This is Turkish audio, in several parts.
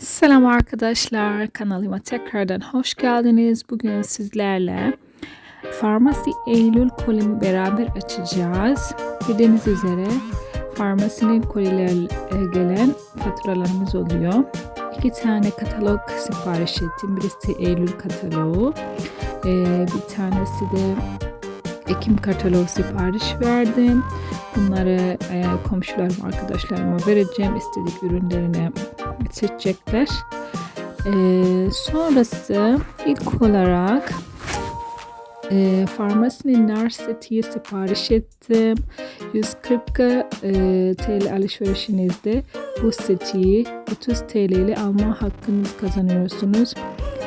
Selam arkadaşlar, kanalıma tekrardan hoş geldiniz. Bugün sizlerle Farmasi Eylül kolimi beraber açacağız. Bildiğiniz üzere farmasinin kolilerle gelen faturalarımız oluyor. İki tane katalog sipariş ettim. Birisi Eylül kataloğu, ee, bir tanesi de Ekim kataloğu sipariş verdim. Bunları e, komşularıma, arkadaşlarıma vereceğim. İstedik ürünlerini seçecekler. E, sonrası ilk olarak e, farmasinin nar setiyi sipariş ettim. 140 e, TL alışverişinizde bu setiyi 30 TL ile alma hakkınız kazanıyorsunuz.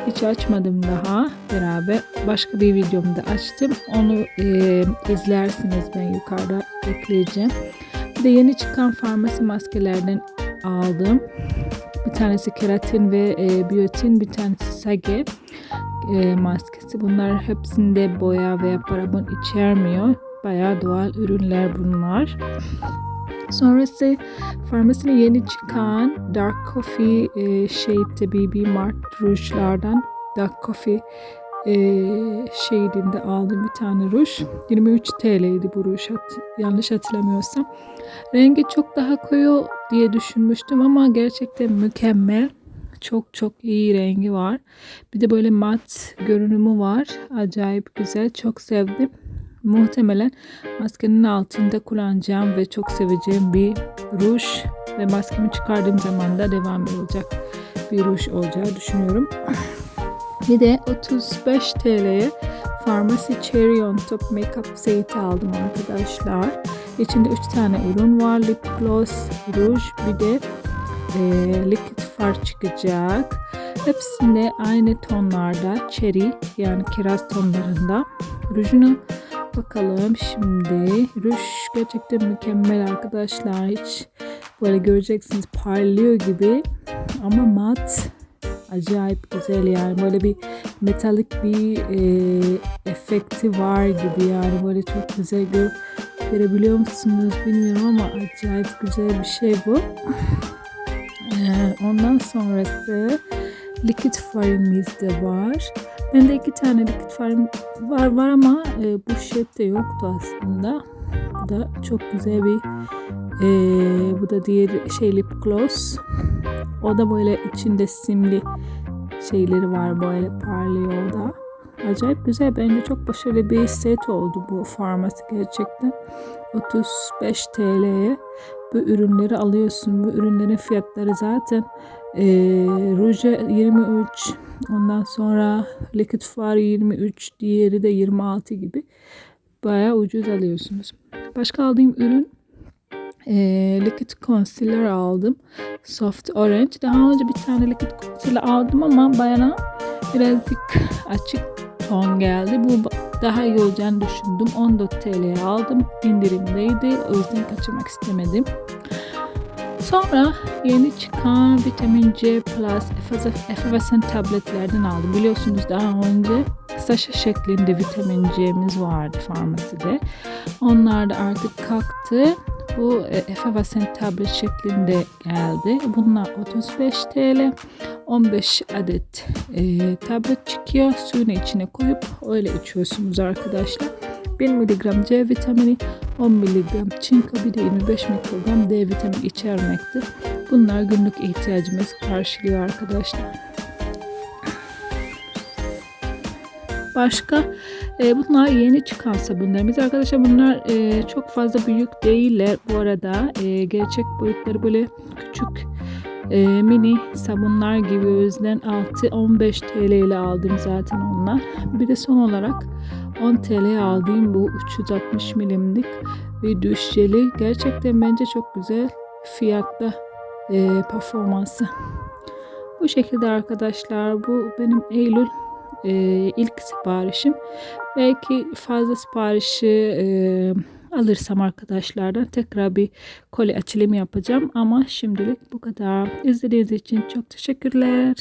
Hiç açmadım daha beraber. Başka bir videomda açtım. Onu e, izlersiniz ben yukarıda ekleyeceğim. Bir de yeni çıkan farmasi maskelerden aldım. Bir tanesi keratin ve e, biyotin, bir tanesi sage e, maskesi. Bunlar hepsinde boya veya paraben içermiyor. Bayağı doğal ürünler bunlar. Sonrası farmasine yeni çıkan Dark Coffee e, Shade'de BB Mark rujlardan Dark Coffee e, Shade'inde aldım bir tane ruj. 23 TL'ydi bu ruj hat, yanlış hatırlamıyorsam. Rengi çok daha koyu diye düşünmüştüm ama gerçekten mükemmel. Çok çok iyi rengi var. Bir de böyle mat görünümü var. Acayip güzel. Çok sevdim muhtemelen maskenin altında kullanacağım ve çok seveceğim bir ruj ve maskemi çıkardığım zaman da devam olacak bir ruj olacağı düşünüyorum. Bir de 35 TL'ye Pharmacy Cherry on Top Makeup seti aldım arkadaşlar. İçinde 3 tane ürün var. Lip gloss, ruj bir de e, liquid far çıkacak. Hepsinde aynı tonlarda cherry yani kiraz tonlarında. Rujunu Bakalım şimdi. Ruj gerçekten mükemmel arkadaşlar. Hiç böyle göreceksiniz parlıyor gibi. Ama mat acayip güzel yani. Böyle bir metalik bir e, efekti var gibi yani. Böyle çok güzel gör, görebiliyor musunuz bilmiyorum ama acayip güzel bir şey bu. Ee, ondan sonrası liquid farimiz de var. Bende iki tane liquid farm var var ama e, bu şette yoktu aslında. Bu da çok güzel bir e, bu da diğer şey lip gloss. O da böyle içinde simli şeyleri var böyle parlıyor da. Acayip güzel. Bence çok başarılı bir set oldu bu farmasi gerçekten. 35 TL'ye bu ürünleri alıyorsun. Bu ürünlerin fiyatları zaten e, ruja 23 ondan sonra liquid far 23 diğeri de 26 gibi bayağı ucuz alıyorsunuz. Başka aldığım ürün e, liquid concealer aldım. Soft orange. Daha önce bir tane liquid concealer aldım ama bayana birazcık açık ton geldi. Bu daha iyi olacağını düşündüm. 14 TL'ye aldım. İndirimdeydi. O yüzden kaçırmak istemedim. Sonra yeni çıkan vitamin C plus efervescent tabletlerden aldım. Biliyorsunuz daha önce saşa şeklinde vitamin C'miz vardı farmaside. Onlar da artık kalktı. Bu e, efervescent tablet şeklinde geldi. Bunlar 35 TL. 15 adet e, tablet çıkıyor. Suyunu içine koyup öyle içiyorsunuz arkadaşlar. 1 mg C vitamini, 10 mg çinko, bir de 25 mikrogram D vitamini içermekte. Bunlar günlük ihtiyacımız karşılıyor arkadaşlar. Başka e, bunlar yeni çıkan sabunlarımız. Arkadaşlar bunlar e, çok fazla büyük değiller bu arada. E, gerçek boyutları böyle küçük e, mini sabunlar gibi o yüzden 6-15 TL ile aldım zaten onlar. Bir de son olarak 10 TL aldığım bu 360 milimlik bir duş jeli. Gerçekten bence çok güzel fiyatta e, performansı. Bu şekilde arkadaşlar bu benim Eylül e, ilk siparişim. Belki fazla siparişi e, alırsam arkadaşlardan tekrar bir koli açılımı yapacağım. Ama şimdilik bu kadar. İzlediğiniz için çok teşekkürler.